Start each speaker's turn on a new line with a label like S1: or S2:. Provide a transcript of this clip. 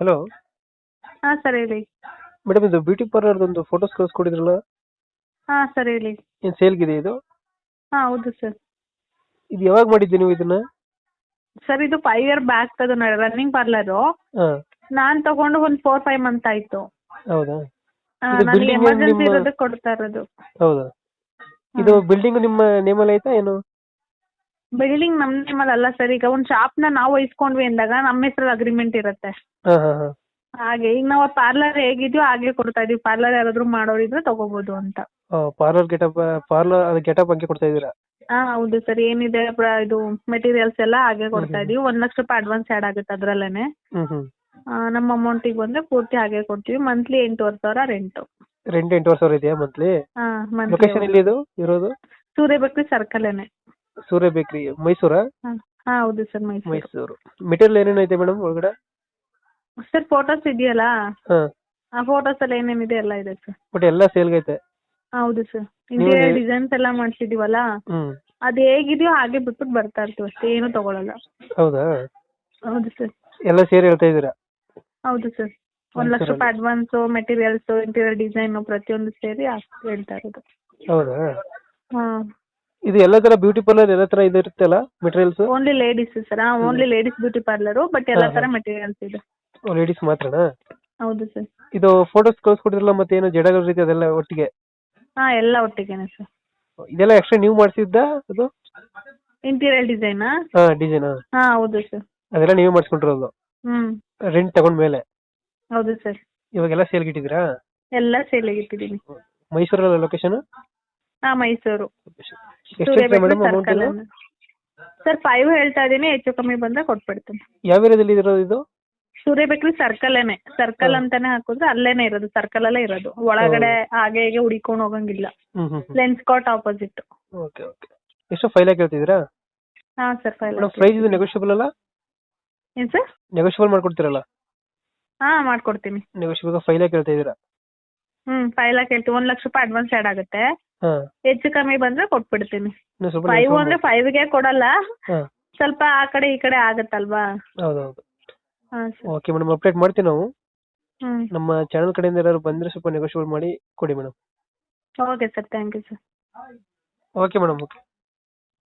S1: Hello
S2: ಹಾ sir ಹೇಳಿ.
S1: Madam ಇದು ಬ್ಯೂಟಿ ಪಾರ್ಲರ್ ಒಂದು ಫೋಟೋಸ್ ಕಳಿಸ್ಕೊಡಿದ್ರಲ್ಲ?
S2: ಹಾ ಸರ್ ಹೇಳಿ.
S1: ಏನು ಸೇಲ್ಗಿದೆ ಇದು?
S2: ಹಾ ಹೌದು ಸರ್.
S1: ಇದು ಯಾವಾಗ ಮಾಡಿದ್ದೆ ನೀವು ಇದನ್ನ?
S2: ಸರ್ ಇದು ಫೈವ್ ಇಯರ್ ಬ್ಯಾಕ್ ಅದು ರನ್ನಿಂಗ್ ಪಾರ್ಲರು
S1: ಹಾಂ.
S2: ನಾನು ತಗೊಂಡು ಒಂದು ಫೋರ್ ಫೈವ್ ಮಂತ್ ಆಯ್ತು.
S1: ಹೌದಾ? ಇದು
S2: ನನಗೆ
S1: building
S2: ಎಮರ್ಜೆನ್ಸಿ
S1: ನಿಮ್ಮ-
S2: ಇರೋದಕ್ಕೆ ಕೊಡ್ತಾ ಇರೋದು.
S1: ಹೌದಾ? ಇದು ಬಿಲ್ಡಿಂಗ್ ನಿಮ್ಮ ನೇಮಲ್ಲಿ ಐತಾ ಏನು?
S2: ಬಿಲ್ಡಿಂಗ್ ನಮ್ ನೇಮಲ್ಲಿ ಅಲ್ಲ ಸರ್. ಈಗ ಒಂದು ನ ನಾವು ವಹಿಸ್ಕೊಂಡ್ವಿ ಅಂದಾಗ ನಮ್ಮ ಹೆಸರಲ್ಲಿ ಅಗ್ರಿಮೆಂಟ್ ಇರುತ್ತೆ.
S1: ಹಾಂ ಹಾಂ ಹಾಂ.
S2: ಹಾಗೆ ಈಗ ನಾವು ಪಾರ್ಲರ್ ಹೇಗಿದೆಯೋ ಹಾಗೆ ಕೊಡ್ತಾ ಇದೀವಿ. ಪಾರ್ಲರ್ ಯಾರಾದರೂ ಮಾಡೋರಿದ್ರೆ ತಗೋಬೋದು ಅಂತ.
S1: ಪಾರ್ಲರ್ ಗೆಟಪ್ ಪಾರ್ಲರ್ ಗೆಟಪ್ ಹಂಗೆ ಕೊಡ್ತಾ ಇದ್ದೀರಾ
S2: ಹಾ ಹೌದು ಸರ್. ಏನಿದೆ ಪ್ರ- ಇದು ಮೆಟೀರಿಯಲ್ಸ್ ಎಲ್ಲ ಹಾಗೆ ಕೊಡ್ತಾ ಇದೀವಿ. ಒಂದ್ ಲಕ್ಷ ರೂಪಾಯಿ ಅಡ್ವಾನ್ಸ್ ಆ್ಯಡ್ ಆಗುತ್ತೆ ಅದ್ರಲ್ಲೇನೆ.
S1: ನಮ್ ಹ್ಞೂ
S2: ನಮ್ಮ ಅಮೌಂಟಿಗೆ ಬಂದರೆ ಪೂರ್ತಿ ಹಾಗೆ ಕೊಡ್ತೀವಿ. ಮಂತ್ಲಿ ಎಂಟೂವರೆ ಸಾವಿರ ರೆಂಟು
S1: ರೆಂಟ್ ಎಂಟೂವರೆ ಸಾವಿರ ಇದೆಯಾ ಮಂತ್ಲಿ
S2: ಹಾಂ
S1: ಲೊಕೇಶನ್
S2: ಮಂತ್ಲಿ
S1: ಎಲ್ಲಿ ಇದು ಇರೋದು?
S2: ಸೂರ್ಯಬೇಕ್ರಿ ಸರ್ಕಲೇನೆ
S1: ಸೂರ್ಯ ಬೇಕ್ರಿ ಮೈಸೂರ?
S2: ಹಾಂ ಹೌದು ಸರ್ ಮೈಸೂರು.
S1: ಮೈಸೂರು. ಮೆಟೀರಿಯಲ್ ಏನೇನು ಐತೆ ಮೇಡಮ್ ಒಳಗಡೆ?
S2: ಸರ್ ಫೋಟೋಸ್ ಇದೆಯಲ್ಲ?
S1: ಹಾ.
S2: ಆ ಫೋಟೋಸಲ್ಲಿ ಏನೇನಿದೆ ಎಲ್ಲ ಇದೆ ಸರ್.
S1: ಬಟ್ ಎಲ್ಲ ಸೇಲ್ಗೈತೆ
S2: ಹೌದು ಸರ್.
S1: ನೀವು
S2: ಇಂಟೀರಿಯರ್
S1: ಹೇಳಿ-
S2: ಡಿಸೈನ್ಸ್ ಎಲ್ಲ ಮಾಡ್ಸಿದೀವಲ್ಲ?
S1: ಹ್ಞೂ
S2: ಅದು ಹೇಗಿದೆಯೋ ಹಾಗೆ ಬಿಟ್ಬಿಟ್ಟು ಬರ್ತಾ ಇರ್ತೀವಿ ಅಷ್ಟೇ ಏನು ತಗೊಳಲ್ಲ.
S1: ಹೌದಾ?
S2: ಹೌದು ಸರ್.
S1: ಎಲ್ಲ ಸೇರಿ ಹೇಳ್ತಾ ಇದ್ದೀರಾ?
S2: ಹೌದು ಸರ್. ಒಂದ್ ಲಕ್ಷ ರೂಪಾಯಿ ಅಡ್ವಾನ್ಸು ಮೆಟೀರಿಯಲ್ಸು ಇಂಟೀರಿಯರ್ ಡಿಸೈನ್ ಪ್ರತಿಯೊಂದು ಸೇರಿ ಹೇಳ್ತಾ ಇರೋದು.
S1: ಹೌದಾ?
S2: ಹಾಂ.
S1: ಇದು ಎಲ್ಲ ತರ ಬ್ಯೂಟಿ ಪಾರ್ಲರ್ ಎಲ್ಲ ತರ ಇದು ಇರುತ್ತಲ್ಲ materials
S2: only ladies sir only ladies beauty parlour but ಎಲ್ಲ
S1: ತರ.
S2: ಮೆಟೀರಿಯಲ್ಸ್ ಇದೆ.
S1: ಲೇಡೀಸ್ ಮಾತ್ರನಾ?
S2: ಹೌದು ಸರ್
S1: ಇದು ಫೋಟೋಸ್ ಕಳ್ಸ್ಕೊಡಿದ್ರಲ್ಲ ಮತ್ತೆ ಏನು ಜಡಗಳ ರೀತಿ ಅದೆಲ್ಲ ಒಟ್ಟಿಗೆ?
S2: ಹಾ ಎಲ್ಲ ಒಟ್ಟಿಗೆನೆ ಸರ್
S1: ಇದೆಲ್ಲ ಎಕ್ಸ್ಟ್ರಾ ನೀವು ಮಾಡಿಸಿದ್ದ ಅದು?
S2: ಇಂಟೀರಿಯರ್ ಡಿಸೈನ್
S1: ಹಾ ಡಿಸೈನ್
S2: ಹಾ ಹೌದು ಸರ್
S1: ಅದೆಲ್ಲ ನೀವೇ ಮಾಡ್ಸ್ಕೊಂಡಿರೋದು?
S2: ಹ್ಮ್.
S1: ರೆಂಟ್ ತಗೊಂಡ್ಮೇಲೆ
S2: ಹೌದು ಸರ್
S1: ಇವಾಗೆಲ್ಲ ಸೇಲ್ಗೆ ಇಟ್ಟಿದ್ದೀರಾ?
S2: ಎಲ್ಲ ಸೇಲ್ ಇಟ್ಟಿದ್ದೀನಿ.
S1: ಮೈಸೂರಲ್ಲ ಲೊಕೇಶನ್
S2: ಹಾಂ ಮೈಸೂರು. ಸರ್ ಫೈವ್ ಹೇಳ್ತಾ ಇದೀನಿ ಹೆಚ್ಚು ಕಮ್ಮಿ ಬಂದ್ರೆ ಕೊಟ್ಬಿಡ್ತೀನಿ.
S1: ಯಾವ ಏರಿಯಾದಲ್ಲಿ ಇರೋದು ಇದು?
S2: ಸೂರ್ಯಬೇಕ್ರಿ ಸರ್ಕಲ್ಲೇನೆ ಸರ್ಕಲ್. ಅಂತಾನೆ ಹಾಕಿದ್ರೆ ಅಲ್ಲೇನೆ ಇರೋದು ಸರ್ಕಲ್ ಅಲ್ಲೇ ಇರೋದು. ಒಳಗಡೆ ಹಾಗೆ ಹೀಗೆ ಹುಡಿಕೊಂಡು ಹೋಗಂಗಿಲ್ಲ. Lenskart opposite
S1: okay okay. ಎಷ್ಟು ಫೈಲ್ ಹೇಳ್ತಿದ್ದೀರಾ
S2: ಹಾಂ ಸರ್
S1: ಫೈಲ್ ಪ್ರೈಸ್ ಇದು ನೆಗೋಷಿಯಬಲ್ ಅಲ್ಲ?
S2: ಏನು ಸರ್?
S1: ನೆಗೋಷಿಯಬಲ್ ಮಾಡ್ಕೊಡ್ತೀರಲ್ಲ?
S2: ಹಾ ಮಾಡ್ಕೊಡ್ತೀನಿ.
S1: ನೆಗೋಷಿಯಬಲ್ ಫೈಲ್ ಹೇಳ್ತಾ ಇದ್ದೀರಾ
S2: ಹ್ಮ್ ಫೈಲ್ ಹೇಳ್ತೀವಿ ಒಂದು ಲಕ್ಷ ರೂಪಾಯಿ ಅಡ್ವಾನ್ಸ್ ಆ್ಯಡ್ ಆಗುತ್ತೆ. ಹೆಚ್ಚು ಕಮ್ಮಿ ಬಂದ್ರೆ ಕೊಟ್ಬಿಡ್ತೀನಿ. ಫೈವ್ ಅಂದ್ರೆ ಫೈವ್ಗೆ ಕೊಡಲ್ಲ. ಸ್ವಲ್ಪ ಆ ಕಡೆ ಈ ಕಡೆ ಆಗುತ್ತಲ್ವಾ?
S1: ಹೌದೌದು. ಓಕೆ ಮೇಡಮ್ ಅಪ್ಡೇಟ್ ಮಾಡ್ತೀವಿ ನಾವು. ನಮ್ಮ ಚಾನಲ್ ಕಡೆಯಿಂದ ಯಾರು ಬಂದ್ರೆ ಸ್ವಲ್ಪ ನೆಗೋಶಿಯೇಟ್ ಮಾಡಿ ಕೊಡಿ madam
S2: okay sir thank you sir
S1: okay madam okay